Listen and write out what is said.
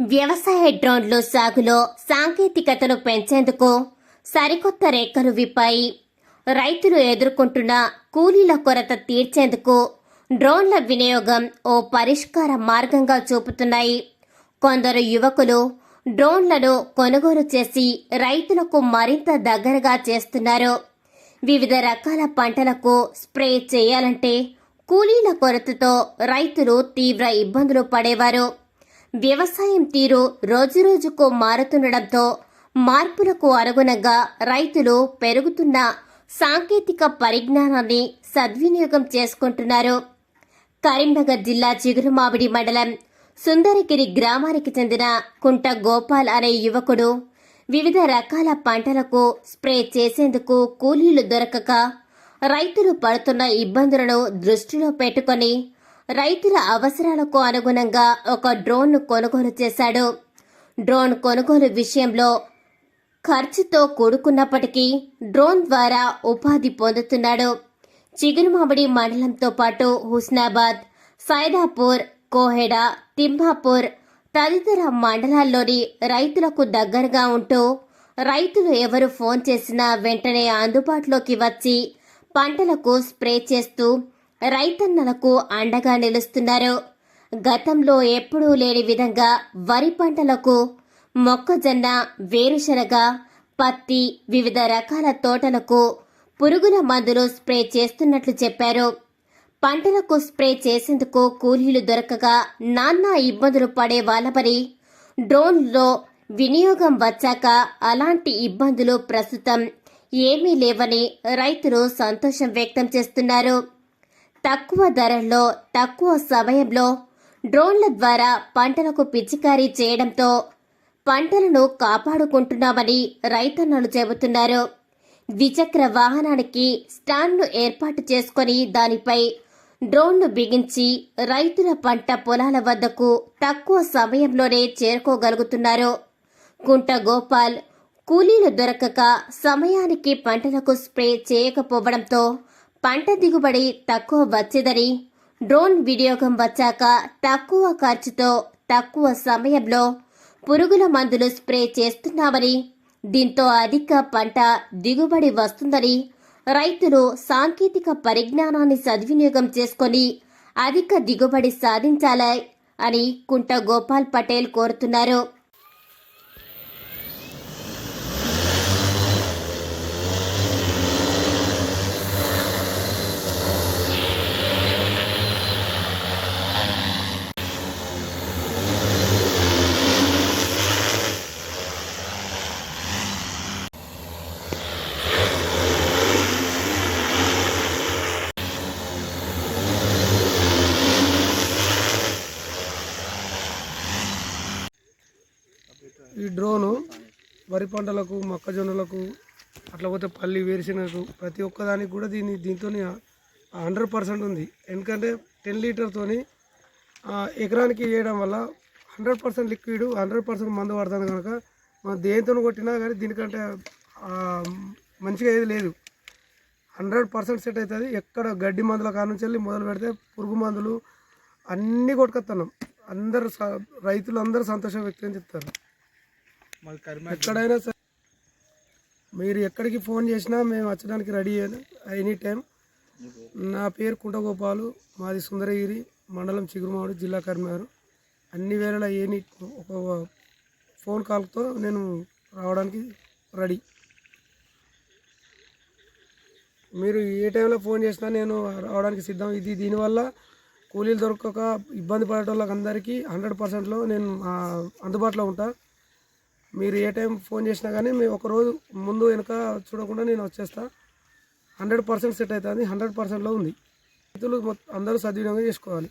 వ్యవసాయ డ్రోన్లు సాగులో సాంకేతికతను పెంచేందుకు సరికొత్త రేఖలు విప్పాయి. రైతులు ఎదుర్కొంటున్న కూలీల కొరత తీర్చేందుకు డ్రోన్ల వినియోగం ఓ పరిష్కార మార్గంగా చూపుతున్నాయి. కొందరు యువకులు డ్రోన్లను కొనుగోలు చేసి రైతులకు మరింత దగ్గరగా చేస్తున్నారు. వివిధ రకాల పంటలకు స్ప్రే చేయాలంటే కూలీల కొరతతో రైతులు తీవ్ర ఇబ్బందులు పడేవారు. వ్యవసాయం తీరు రోజురోజుకు మారుతుండటంతో మార్పులకు అనుగుణంగా రైతులు పెరుగుతున్న సాంకేతిక పరిజ్ఞానాన్ని సద్వినియోగం చేసుకుంటున్నారు. కరీంనగర్ జిల్లా చిగురుమామిడి మండలం సుందరగిరి గ్రామానికి చెందిన కుంట గోపాల్ అనే యువకుడు వివిధ రకాల పంటలకు స్ప్రే చేసేందుకు కూలీలు దొరకక రైతులు పడుతున్న ఇబ్బందులను దృష్టిలో పెట్టుకొని రైతుల అవసరాలకు అనుగుణంగా ఒక డ్రోన్ను కొనుగోలు చేశాడు. డ్రోన్ కొనుగోలు విషయంలో ఖర్చుతో కూడుకున్నప్పటికీ డ్రోన్ ద్వారా ఉపాధి పొందుతున్నాడు. చిగురుమామిడి మండలంతో పాటు హుస్నాబాద్ సైదాపూర్ కోహెడ తిమ్మాపూర్ తదితర మండలాల్లోని రైతులకు దగ్గరగా ఉంటూ రైతులు ఎవరు ఫోన్ చేసినా వెంటనే అందుబాటులోకి వచ్చి పంటలకు స్ప్రే చేస్తూ రైతన్నలకు అండగా నిలుస్తున్నారు. గతంలో ఎప్పుడూ లేని విధంగా వరి పంటలకు మొక్కజొన్న వేరుశనగ పత్తి వివిధ రకాల తోటలకు పురుగుల మందులు స్ప్రే చేస్తున్నట్లు చెప్పారు. పంటలకు స్ప్రే చేసేందుకు కూలీలు దొరకగా నానా ఇబ్బందులు పడే వాళ్ళపరి డ్రోన్లో వినియోగం వచ్చాక అలాంటి ఇబ్బందులు ప్రస్తుతం ఏమీ లేవని రైతులు సంతోషం వ్యక్తం చేస్తున్నారు. తక్కువ ధరల్లో తక్కువ సమయంలో డ్రోన్ల ద్వారా పంటలకు పిచికారీ చేయడంతో పంటలను కాపాడుకుంటున్నామని రైతన్నలు చెబుతున్నారు. ద్విచక్ర వాహనానికి స్టాండ్ను ఏర్పాటు చేసుకొని దానిపై డ్రోన్ను బిగించి రైతుల పంట పొలాల వద్దకు తక్కువ సమయంలోనే చేరుకోగలుగుతున్నారు. కుంట గోపాల్ కూలీలు దొరకక సమయానికి పంటలకు స్ప్రే చేయకపోవడంతో పంట దిగుబడి తక్కువ వచ్చేదని డ్రోన్ వినియోగం వచ్చాక తక్కువ ఖర్చుతో తక్కువ సమయంలో పురుగుల మందులు స్ప్రే చేస్తున్నామని దీంతో అధిక పంట దిగుబడి వస్తుందని రైతులు సాంకేతిక పరిజ్ఞానాన్ని సద్వినియోగం చేసుకొని అధిక దిగుబడి సాధించాలి అని కుంట గోపాల్ పటేల్ కోరుతున్నారు. ఈ డ్రోను వరి పంటలకు మొక్కజొన్నలకు అట్లా పోతే పల్లి వేరుశనగకు ప్రతి ఒక్కదానికి కూడా దీన్ని దీంతో హండ్రెడ్ పర్సెంట్ ఉంది. ఎందుకంటే టెన్ లీటర్తోని ఎకరానికి వేయడం వల్ల hundred percent liquid hundred percent మందు పడుతుంది కనుక మనం దేనితో కొట్టినా కానీ దీనికంటే మంచిగా ఏది లేదు. హండ్రెడ్ పర్సెంట్ సెట్ అవుతుంది. ఎక్కడ గడ్డి మందుల కాడ నుంచి వెళ్ళి మొదలు పెడితే పురుగు మందులు అన్నీ కొట్టుకొస్తున్నాం అందరు స- రైతులు అందరూ సంతోషం వ్యక్తం చెప్తారు ఎక్కడైనా సరే. మీరు ఎక్కడికి ఫోన్ చేసినా మేము వచ్చడానికి రెడీ ఎనీ టైం. నా పేరు కుంటగోపాలు మాది సుందరగిరి మండలం చిగురుమాడు జిల్లా కర్మారు అన్ని వేళల ఏని ఒక ఫోన్ కాల్తో నేను రావడానికి రెడీ. మీరు ఏ టైంలో ఫోన్ చేసినా నేను రావడానికి సిద్ధం. ఇది దీనివల్ల కూలీలు దొరకక ఇబ్బంది పడేటోళ్ళకి అందరికీ హండ్రెడ్ పర్సెంట్లో నేను అందుబాటులో ఉంటాను మీరు ఏ టైం ఫోన్ చేసినా కానీ మేము ఒక రోజు ముందు వెనుక చూడకుండా నేను వచ్చేస్తా. హండ్రెడ్ పర్సెంట్ సెట్ అవుతుంది. హండ్రెడ్ పర్సెంట్లో ఉంది. రైతులు మొత్తం అందరూ సద్వినియోగం చేసుకోవాలి.